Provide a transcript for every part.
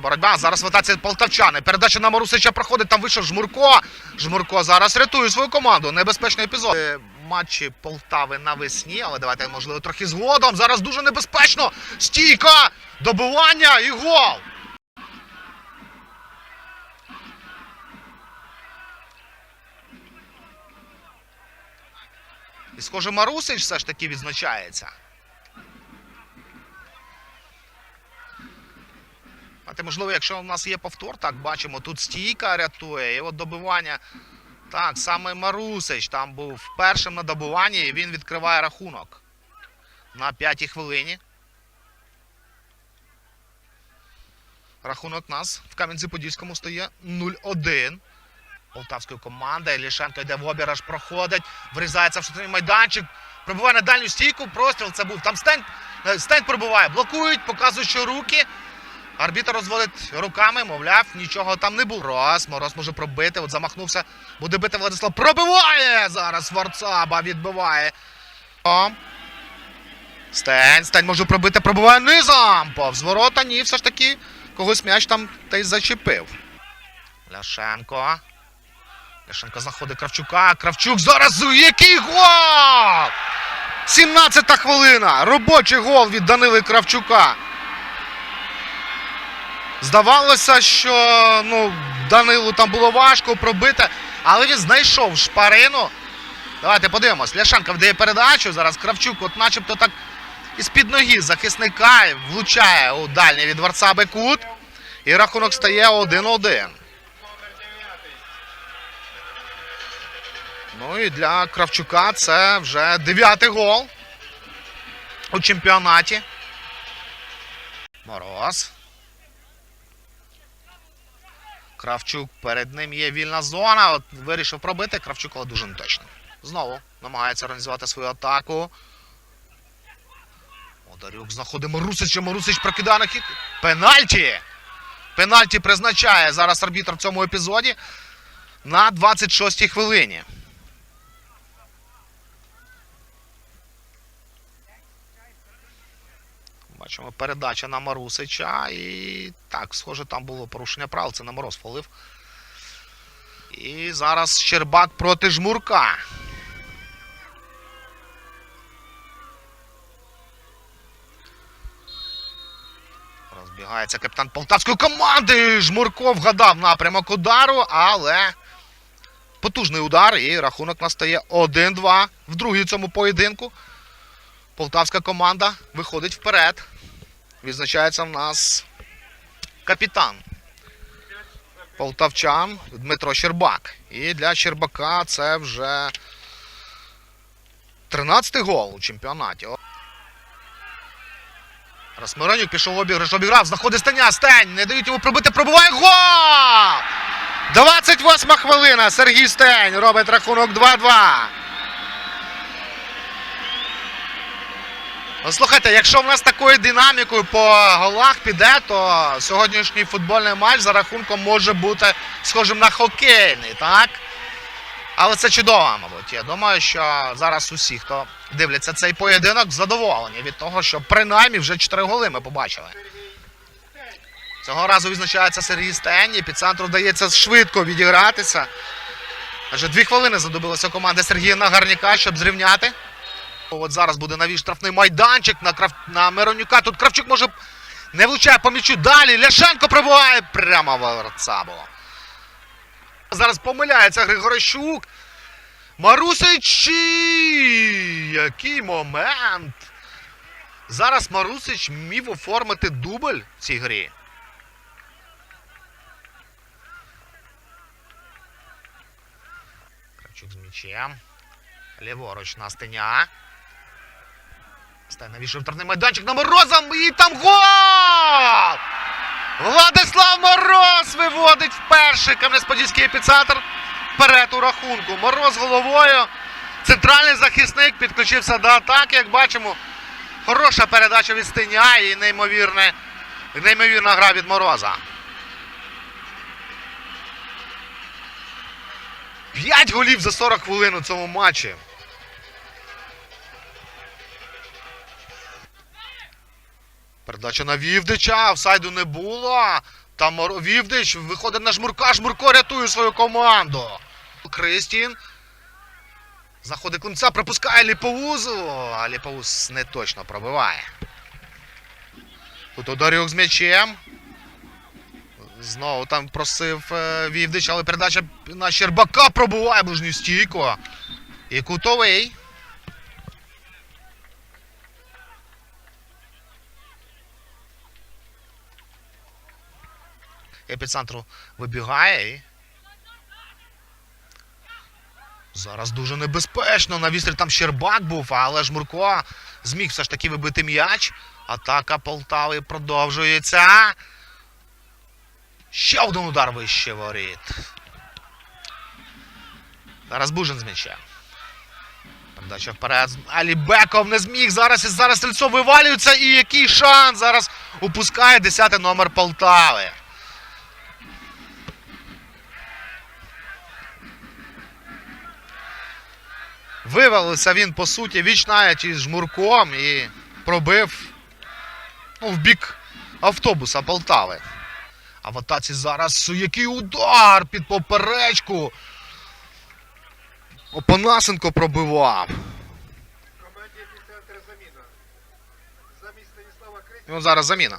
Боротьба. Зараз витається полтавчани. Передача на Марусича проходить. Там вийшов Жмурко. Жмурко зараз рятує свою команду. Небезпечний епізод. Е, Матчі Полтави навесні, але давайте, можливо, трохи згодом. Зараз дуже небезпечно. Стійка! Добивання і гол! І схоже, Марусич все ж таки відзначається. А можливо, якщо у нас є повтор, так бачимо, тут стійка рятує, і от добивання. Так, саме Марусич там був першим на добиванні, і він відкриває рахунок на п'ятій хвилині. Рахунок нас в Кам'янці-Подільському стає 0-1. Полтавської команди. Лішенко йде в обіраж, проходить, врізається в штрафний майданчик, пробиває на дальню стійку. Простріл це був. Там стень, е, стень пробиває, блокують, показують, що руки. Арбітр розводить руками, мовляв, нічого там не було. Мороз, Мороз може пробити. От замахнувся. Буде бити Владислав. Пробиває! Зараз Варцаба відбиває. О. Стень, Стень може пробити, пробиває низом. Повз ворота, ні, все ж таки когось м'яч там та й зачепив. Ляшенко. Ляшенко знаходить Кравчука. Кравчук зараз який гол! 17-та хвилина. Робочий гол від Данили Кравчука. Здавалося, що ну, Данилу там було важко пробити, але він знайшов шпарину. Давайте подивимось. Ляшенко вдає передачу. Зараз Кравчук, от начебто так із-під ноги захисника влучає у дальній від Варцаби кут. І рахунок стає 1-1. Ну і для Кравчука це вже дев'ятий гол у чемпіонаті. Мороз. Кравчук перед ним є вільна зона. От вирішив пробити. Кравчук але дуже неточно. Знову намагається організувати свою атаку. Одарюк знаходить Марусича. Марусич прокидає на хід. Пенальті! Пенальті призначає зараз арбітр в цьому епізоді на 26-й хвилині. Бачимо передача на Марусича. І так, схоже, там було порушення правил. Це на мороз фолив. І зараз Щербак проти жмурка. Розбігається капітан полтавської команди. Жмурко вгадав напрямок удару, але потужний удар. І рахунок настає 1-2 в другій цьому поєдинку. Полтавська команда виходить вперед. Відзначається в нас капітан. Полтавчан Дмитро Щербак. І для Щербака це вже 13-й гол у чемпіонаті. Расмиронюк пішов обіграш, обіграв, знаходить Стеня, Стень, не дають йому пробити, пробиває гол! 28 хвилина, Сергій Стень робить рахунок 2-2. Слухайте, якщо в нас такою динамікою по голах піде, то сьогоднішній футбольний матч за рахунком може бути схожим на хокейний, так? Але це чудово, мабуть. Я думаю, що зараз усі, хто дивляться цей поєдинок, задоволені від того, що принаймні вже 4 голи ми побачили. Цього разу відзначається Сергій Стень, і під центру вдається швидко відігратися. Адже дві хвилини задобилася команда Сергія Нагарняка, щоб зрівняти. От зараз буде навій штрафний майданчик на Крав... на Миронюка. Тут Кравчук може не влучає по м'ячу. Далі Ляшенко пробиває прямо в Арцабо. Зараз помиляється Григорищук. Марусич! Який момент! Зараз Марусич міг оформити дубль в цій грі. Кравчук з м'ячем. Ліворуч на стеня. Стає навіщо вторний майданчик на Морозом і там гол! Владислав Мороз виводить вперше Кам'янець-Подільський епіцентр вперед у рахунку. Мороз головою. Центральний захисник підключився до атаки, як бачимо. Хороша передача від Стеня і неймовірне, неймовірна гра від Мороза. П'ять голів за 40 хвилин у цьому матчі. Передача на Вівдича, офсайду не було. Там Вівдич виходить на жмурка, жмурко рятує свою команду. Кристін. Заходить Климця, пропускає Ліповузу, а Ліповуз не точно пробиває. Тут Одарюк з м'ячем. Знову там просив е, Вівдич, але передача на Щербака пробуває ближню стійку. І кутовий. Епіцентру вибігає і. Зараз дуже небезпечно. На вістрі там Щербак був, але Жмурко зміг все ж таки вибити м'яч. Атака Полтави продовжується. Ще один удар вище воріт. Зараз Бужин з м'ячем. Передача вперед. Алібеков не зміг. Зараз і зараз Стрільцов вивалюється. І який шанс зараз упускає 10 номер Полтави. Вивалився він, по суті, віч навіть із жмурком і пробив ну, в бік автобуса Полтави. А в атаці зараз який удар під поперечку. Опанасенко пробивав. Ну, зараз заміна.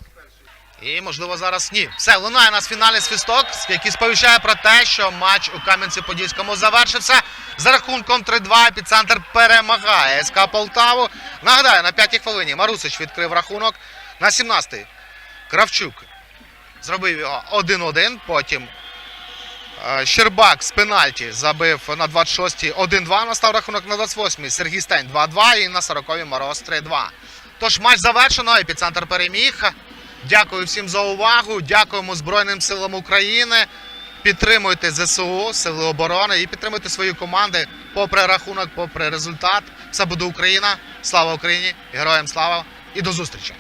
І, можливо, зараз ні. Все, лунає у нас фінальний свісток, який сповіщає про те, що матч у Кам'янці-Подільському завершився. За рахунком 3-2 епіцентр перемагає СК Полтаву. Нагадаю, на п'ятій хвилині Марусич відкрив рахунок. На 17-й Кравчук зробив його 1-1. Потім е, Щербак з пенальті забив на 26-й 1-2. Настав рахунок на 28-й. Сергій Стень 2-2 і на 40-й Мороз 3-2. Тож матч завершено, епіцентр переміг. Дякую всім за увагу. Дякуємо Збройним силам України. Підтримуйте ЗСУ, Сили оборони і підтримуйте свої команди попри рахунок, попри результат. Все буде Україна. Слава Україні! Героям слава і до зустрічі!